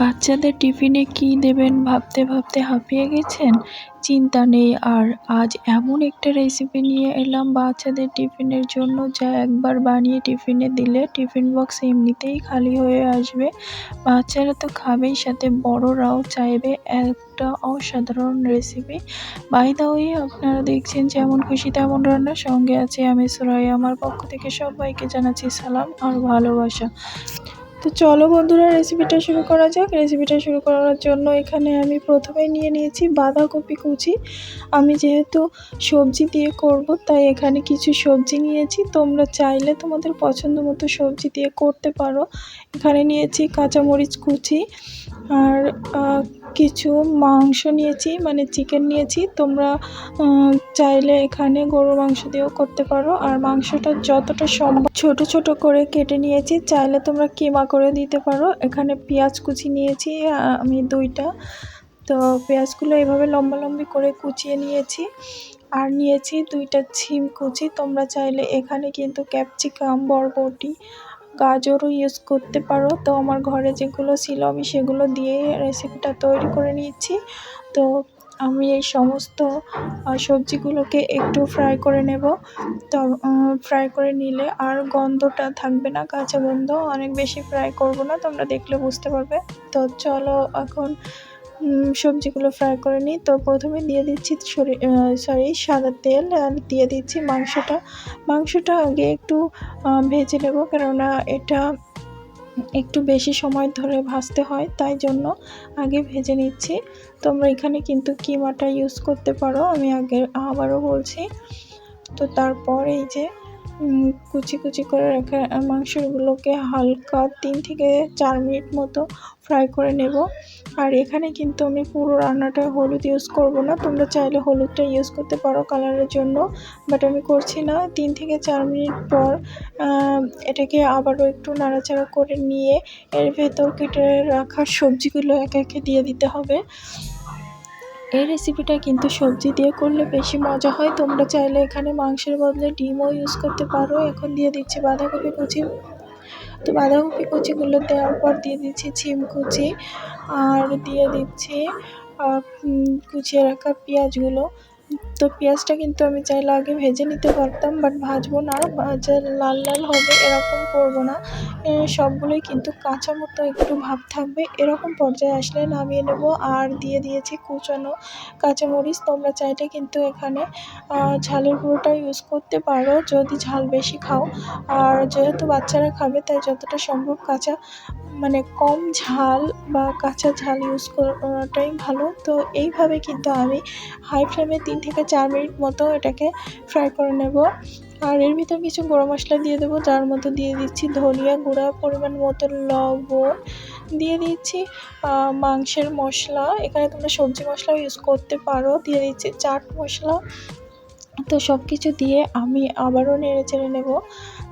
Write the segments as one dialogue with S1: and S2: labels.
S1: বাচ্চাদের টিফিনে কী দেবেন ভাবতে ভাবতে হাঁপিয়ে গেছেন? চিন্তা নেই। আর আজ এমন একটা রেসিপি নিয়ে এলাম, বাচ্চাদের টিফিনের জন্য যা একবার বানিয়ে টিফিনে দিলে টিফিন বক্স এমনিতেই খালি হয়ে আসবে। বাচ্চারা তো খাবেই, সাথে বড়রাও চাইবে একটা অসাধারণ রেসিপি বাই দা আপনারা দেখছেন যেমন খুশি তেমন রান্নার সঙ্গে আছে আমি সুরাই আমার পক্ষ থেকে সবাইকে জানাচ্ছি সালাম আর ভালোবাসা। তো চলো বন্ধুরা রেসিপিটা শুরু করা যাক। রেসিপিটা শুরু করার জন্য এখানে আমি প্রথমে নিয়ে নিয়েছি বাঁধাকপি কুচি। আমি যেহেতু সবজি দিয়ে করব, তাই এখানে কিছু সবজি নিয়েছি। তোমরা চাইলে তোমাদের পছন্দ মতো সবজি দিয়ে করতে পারো। এখানে নিয়েছি কাঁচামরিচ কুচি আর কিছু মাংস নিয়েছি মানে চিকেন নিয়েছি। তোমরা চাইলে এখানে গরুর মাংস দিয়েও করতে পারো। আর মাংসটা যতটা সম্ভব ছোট ছোট করে কেটে নিয়েছি, চাইলে তোমরা কিমা করে দিতে পারো। এখানে পেঁয়াজ কুচি নিয়েছি আমি দুইটা। তো পেঁয়াজগুলো এভাবে লম্বা লম্বি করে কুচিয়ে নিয়েছি। আর নিয়েছি দুইটা ছিম কুচি। তোমরা চাইলে এখানে কিন্তু ক্যাপসিকাম, বরবটি গাজরও ইউজ করতে পারো। তো আমার ঘরে যেগুলো ছিল আমি সেগুলো দিয়ে রেসিপিটা তৈরি করে নিয়েছি। তো আমি এই সমস্ত সবজিগুলোকে একটু ফ্রাই করে নেব। তো ফ্রাই করে নিলে আর গন্ধটা থাকবে না, কাঁচা গন্ধ। অনেক বেশি ফ্রাই করব না, তোমরা দেখলে বুঝতে পারবে। তো চলো এখন সবজিগুলো ফ্রাই করে নিই। তো প্রথমে দিয়ে দিচ্ছি সরি সাদা তেল আর দিয়ে দিচ্ছি মাংসটা। মাংসটা আগে একটু ভেজে নেব কেননা এটা একটু বেশি সময় ধরে ভাজতে হয়, তাই জন্য আগে ভেজে নিচ্ছি। তোমরা এখানে কিন্তু কিমাটা ইউজ করতে পারো, আমি আগে আবারও বলছি। তো তারপর এই যে কুচি কুচি করে রাখা মাংসগুলোকে হালকা তিন থেকে চার মিনিট মতো ফ্রাই করে নেব। আর এখানে কিন্তু আমি পুরো রান্নাটা হলুদ ইউজ করব না। তোমরা চাইলে হলুদটা ইউজ করতে পারো কালারের জন্য। বাট আমি করছি না। তিন থেকে চার মিনিট পর এটাকে আবারও একটু নাড়াচাড়া করে নিয়ে এর ভেতর কেটে রাখা সবজিগুলো একে একে দিয়ে দিতে হবে। এই রেসিপিটা কিন্তু সবজি দিয়ে করলে বেশি মজা হয়। তোমরা চাইলে এখানে মাংসের বদলে ডিমও ইউজ করতে পারো। এখন দিয়ে দিচ্ছি বাঁধাকপি কুচি। তো বাঁধাকপি কুচিগুলো দেওয়ার পর দিয়ে দিচ্ছি ছিম কুচি। আর দিয়ে দিচ্ছি কুচিয়ে রাখা পেঁয়াজগুলো। তো পেঁয়াজটা কিন্তু আমি চাইলে আগে ভেজে নিতে পারতাম বাট ভাজবো না, ভাজা লাল লাল হবে, এরকম করব না। সবগুলোই কিন্তু কাঁচা মতো একটু ভাব থাকবে, এরকম পর্যায়ে আসলে নামিয়ে নেব। আর দিয়ে দিয়েছি কুচানো কাঁচামরিচ, তোমরা চাইলে কিন্তু এখানে ঝালের গুঁড়োটা ইউজ করতে পারো, যদি ঝাল বেশি খাও। আর যেহেতু বাচ্চারা খাবে, তাই যতটা সম্ভব কাঁচা মানে কম ঝাল বা কাঁচা ঝাল ইউজ করাটাই ভালো। তো এইভাবে কিন্তু আমি হাই ফ্লেমে তিন থেকে চার মিনিট মতো এটাকে ফ্রাই করে নেব। আর এর ভিতর কিছু গুঁড়ো মশলা দিয়ে দেবো, যার মধ্যে দিয়ে দিচ্ছি ধনিয়া গুঁড়া, পরিমাণ মতো লবণ। দিয়ে দিচ্ছি মাংসের মশলা। এখানে তোমরা সবজি মশলাও ইউজ করতে পারো। দিয়ে দিচ্ছি চাট মশলা। তো সব কিছু দিয়ে আমি আবারও নেড়ে চেড়ে নেব।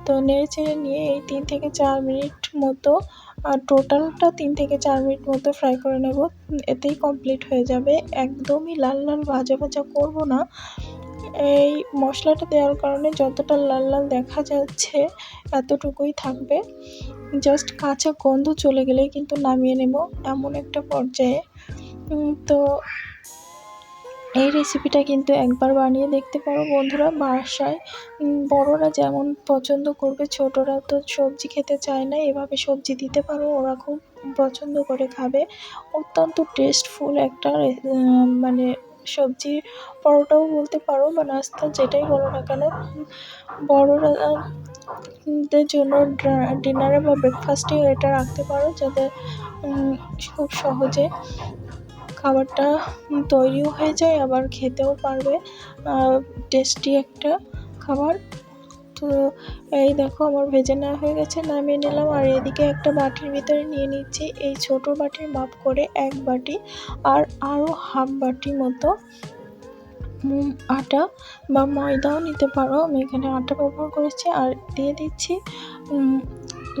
S1: তো নেড়ে চেড়ে নিয়ে এই তিন থেকে চার মিনিট মতো আর টোটালটা তিন থেকে চার মিনিট মতো ফ্রাই করে নেব। এতেই কমপ্লিট হয়ে যাবে। একদমই লাল লাল ভাজা ভাজা করব না। এই মশলাটা দেওয়ার কারণে যতটা লাল লাল দেখা যাচ্ছে এতটুকুই থাকবে। জাস্ট কাঁচা গন্ধ চলে গেলেই কিন্তু নামিয়ে নেব এমন একটা পর্যায়ে। তো এই রেসিপিটা কিন্তু একবার বানিয়ে দেখতে পারো বন্ধুরা। বাসায় বড়রা যেমন পছন্দ করবে, ছোটরা তো সবজি খেতে চায় না, এভাবে সবজি দিতে পারো, ওরা খুব পছন্দ করে খাবে। অত্যন্ত টেস্টফুল একটা মানে সবজি পরোটাও বলতে পারো বা নাস্তা যেটাই বলো না কেন। বড়রা, দের জন্য ডিনারে বা ব্রেকফাস্টে এটা রাখতে পারো যাতে খুব সহজে খাবারটা তৈরিও হয়ে যায়, আবার খেতেও পারবে। টেস্টি একটা খাবার। তো এই দেখো, আমার ভেজে নেওয়া হয়ে গেছে, নামিয়ে নিলাম। আর এদিকে একটা বাটির ভিতরে নিয়ে নিচ্ছি। এই ছোট বাটির মাপ করে এক বাটি আর আরও হাফ বাটি মতো আটা বা ময়দাও নিতে পারো। আমি এখানে আটা ব্যবহার করেছি আর দিয়ে দিচ্ছি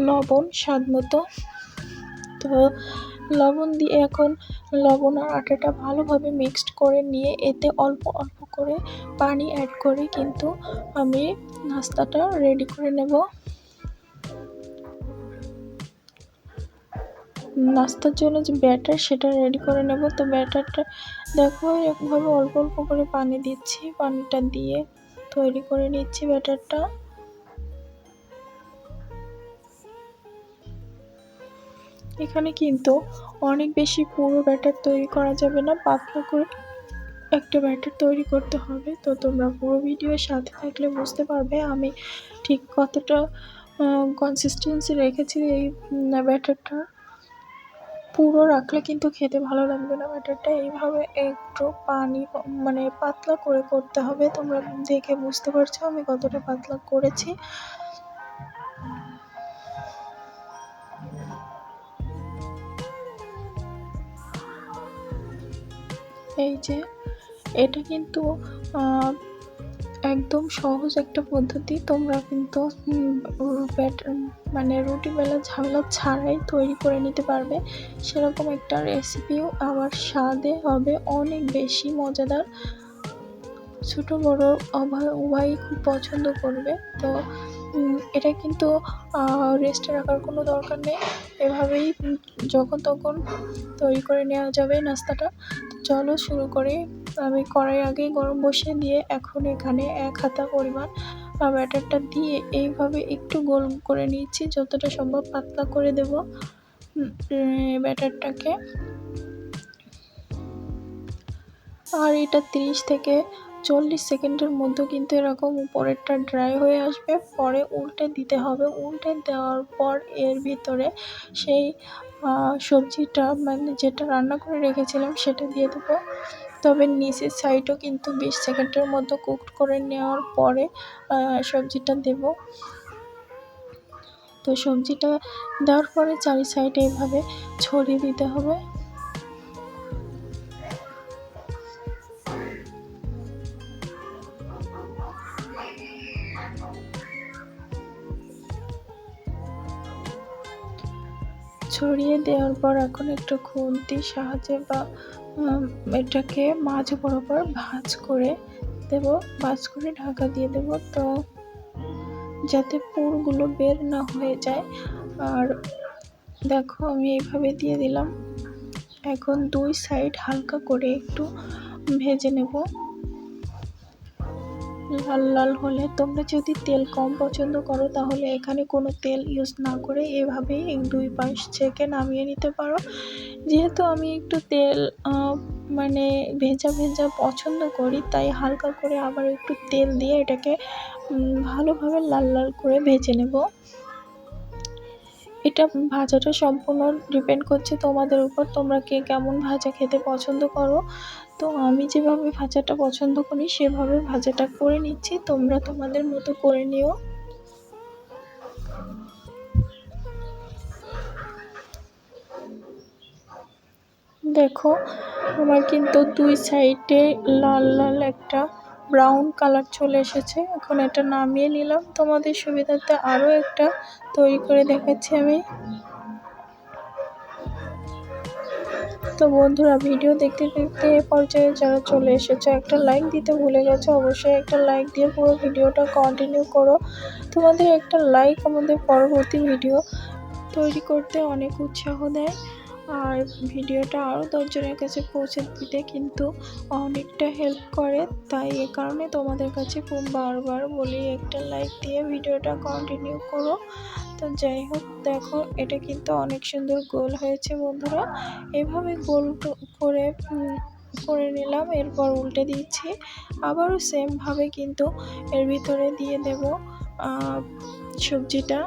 S1: লবণ স্বাদ মতো। তো লবণ দিয়ে এখন লবণ আর আটাটা ভালোভাবে মিক্সড করে নিয়ে এতে অল্প অল্প করে পানি অ্যাড করে। কিন্তু আমি নাস্তাটা রেডি করে নেব। নাস্তার জন্য যে ব্যাটার সেটা রেডি করে নেব। তো ব্যাটারটা দেখো এরকমভাবে অল্প অল্প করে পানি দিচ্ছি। পানিটা দিয়ে তৈরি করে নিচ্ছি ব্যাটারটা এখানে কিন্তু অনেক বেশি পুরো ব্যাটার তৈরি করা যাবে না, পাতলা করে একটা ব্যাটার তৈরি করতে হবে। তো তোমরা পুরো ভিডিওর সাথে থাকলে বুঝতে পারবে আমি ঠিক কতটা কনসিস্টেন্সি রেখেছি এই ব্যাটারটা। পুরো রাখলে কিন্তু খেতে ভালো লাগবে না ব্যাটারটা। এইভাবে একটু পানি মানে পাতলা করে করতে হবে। তোমরা দেখে বুঝতে পারছ আমি কতটা পাতলা করেছি। এই যে, এটা কিন্তু একদম সহজ একটা পদ্ধতি। তোমরা কিন্তু মানে রুটি বেলা ঝামেলা ছাড়াই তৈরি করে নিতে পারবে। সেরকম একটা রেসিপিও আবার স্বাদে হবে অনেক বেশি মজাদার। ছোটো বড়ো উভয়ই খুব পছন্দ করবে। তো এটা কিন্তু রেস্টে রাখার কোনো দরকার নেই। এভাবেই যখন তখন তৈরি করে নেওয়া যাবে নাস্তাটা। চলো শুরু করে। আমি কড়াই আগেই গরম বসিয়ে দিয়ে এখন এখানে এক হাতা পরিমাণ ব্যাটারটা দিয়ে এইভাবে একটু গোল করে নিচ্ছি যতটা সম্ভব পাতলা করে দেব ব্যাটারটাকে। আর এটা তিরিশ থেকে চল্লিশ সেকেন্ডের মধ্যে কিন্তু এরকম উপরেরটা ড্রাই হয়ে আসবে। পরে উল্টে দিতে হবে। উল্টে দেওয়ার পর এর ভিতরে সেই সবজিটা মানে যেটা রান্না করে রেখেছিলাম সেটা দিয়ে দেবো। তবে নিচের সাইডও কিন্তু বিশ সেকেন্ডের মতো কুকড করে নেওয়ার পরে সবজিটা দেব। তো সবজিটা দেওয়ার পরে চারি সাইডে এভাবে ছড়িয়ে দিতে হবে। ছড়িয়ে দেওয়ার পর এখন একটু খুন্তির সাহায্যে বা এটাকে মাঝ বরাবর ভাঁজ করে দেব, ভাঁজ করে ঢাকা দিয়ে দেব। তো যাতে পুরগুলো বের না হয়ে যায়। আর দেখো আমি এইভাবে দিয়ে দিলাম। এখন দুই সাইড হালকা করে একটু ভেজে নেব। লাল লাল হলে তোমরা যদি তেল কম পছন্দ করো, তাহলে এখানে কোনো তেল ইউজ না করে এভাবেই দুই পাশ ছেঁকে নামিয়ে নিতে পারো। যেহেতু আমি একটু তেল মানে ভেজা ভেজা পছন্দ করি, তাই হালকা করে আবার একটু তেল দিয়ে এটাকে ভালোভাবে লাল লাল করে ভেজে নেব। এটা ভাজাটা সম্পূর্ণ ডিপেন্ড করছে তোমাদের উপর, তোমরা কে কেমন ভাজা খেতে পছন্দ করো। তো আমি যেভাবে ভাজাটা পছন্দ করি, সেভাবে ভাজাটা করে নিচ্ছি। তোমরা তোমাদের মতো করে নিও। দেখো, আমার কিন্তু দুই সাইডে লাল লাল একটা ব্রাউন কালার চলে এসেছে। এখন এটা নামিয়ে নিলাম। তোমাদের সুবিধাতে আরও একটা তৈরি করে দেখাচ্ছি আমি। তো বন্ধুরা, ভিডিও দেখতে দেখতে পর্যায়ে যারা চলে এসেছে, একটা লাইক দিতে ভুলে গেছে, অবশ্যই একটা লাইক দিয়ে পুরো ভিডিওটা কন্টিনিউ করো। তোমাদের একটা লাইক আমাদের পরবর্তী ভিডিও তৈরি করতে অনেক উৎসাহ দেয়। আর ভিডিওটা আরও দশজনের কাছে পৌঁছে দিতে কিন্তু অনেকটা হেল্প করে। তাই এ কারণে তোমাদের কাছে বারবার বলি, একটা লাইক দিয়ে ভিডিওটা কন্টিনিউ করো। তো যাই হোক, দেখো, এটা কিন্তু অনেক সুন্দর গোল হয়েছে বন্ধুরা। এভাবে গোল করে করে নিলাম, এরপর উল্টে দিচ্ছি। আবারও সেমভাবে কিন্তু এর ভিতরে দিয়ে দেব সবজিটা।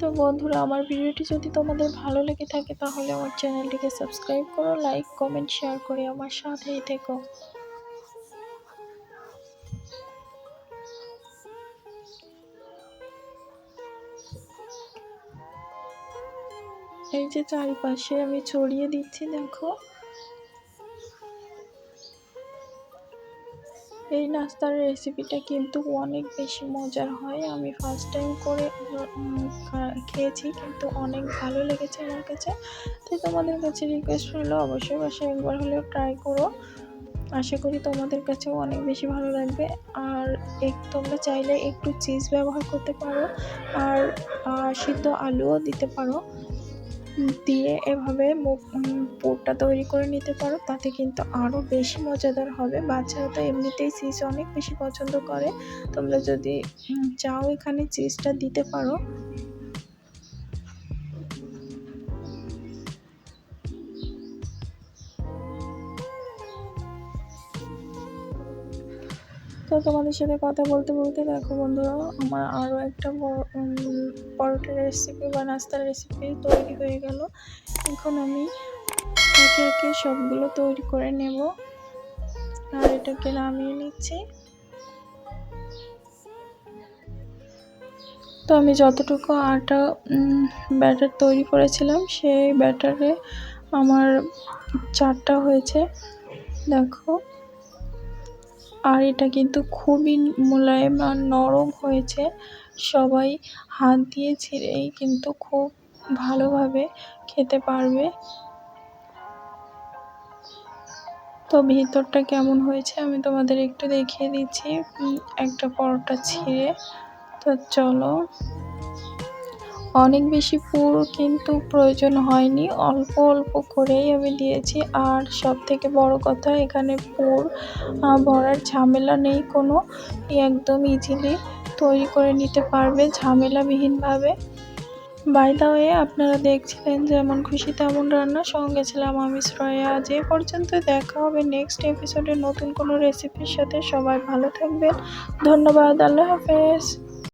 S1: তো বন্ধুরা, আমার ভিডিওটি যদি তোমাদের ভালো লেগে থাকে, তাহলে আমার চ্যানেলটিকে সাবস্ক্রাইব করো, লাইক, কমেন্ট, শেয়ার করে আমার সাথেই থেকো। এই যে চারিপাশে আমি ছড়িয়ে দিচ্ছি, দেখো। এই নাস্তার রেসিপিটা কিন্তু অনেক বেশি মজার হয়। আমি ফার্স্ট টাইম করে খেয়েছি, কিন্তু অনেক ভালো লেগেছে আমার কাছে। তো তোমাদের কাছে রিকোয়েস্ট হলো অবশ্যই বাসায় একবার হলেও ট্রাই করো। আশা করি তোমাদের কাছেও অনেক বেশি ভালো লাগবে। আর এক, তোমরা চাইলে একটু চিজ ব্যবহার করতে পারো। আর সিদ্ধ আলুও দিতে পারো। দিয়ে এভাবে মুখ পোটটা তৈরি করে নিতে পারো। তাতে কিন্তু আরও বেশি মজাদার হবে। বাচ্চারা তো এমনিতেই চিজ অনেক বেশি পছন্দ করে। তোমরা যদি চাও এখানে চিজটা দিতে পারো। তো তোমাদের সাথে কথা বলতে বলতে দেখো বন্ধুরা, আমার আরও একটা পরোটার রেসিপি বা নাস্তার রেসিপি তৈরি হয়ে গেল। এখন আমি একে একে সবগুলো তৈরি করে নেব। আর এটাকে নামিয়ে নিচ্ছি। তো আমি যতটুকু আটা ব্যাটার তৈরি করেছিলাম, সেই ব্যাটারে আমার চারটা হয়েছে। দেখো আর এটা কিন্তু খুবই মোলায়েম আর নরম হয়েছে। সবাই হাত দিয়ে ছিঁড়েই কিন্তু খুব ভালোভাবে খেতে পারবে। তো ভিতরটা কেমন হয়েছে আমি তোমাদের একটু দেখিয়ে দিচ্ছি। একটা পরোটা ছিঁড়ে। তো চলো। অনেক বেশি পুর কিন্তু প্রয়োজন হয়নি। অল্প অল্প করেই আমি দিয়েছি। আর সব থেকে বড় কথা, এখানে পুর ভরার ঝামেলা নেই কোনো। একদম ইজিলি তৈরি করে নিতে পারবে ঝামেলাবিহীনভাবে। বাই দা আপনারা দেখছিলেন যেমন খুশি তেমন রান্না। সঙ্গে ছিলাম আমি, শ্রেয়া। আজ এ পর্যন্ত দেখা হবে নেক্সট এপিসোডে নতুন কোনো রেসিপির সাথে। সবাই ভালো থাকবেন। ধন্যবাদ। আল্লাহ হাফেজ।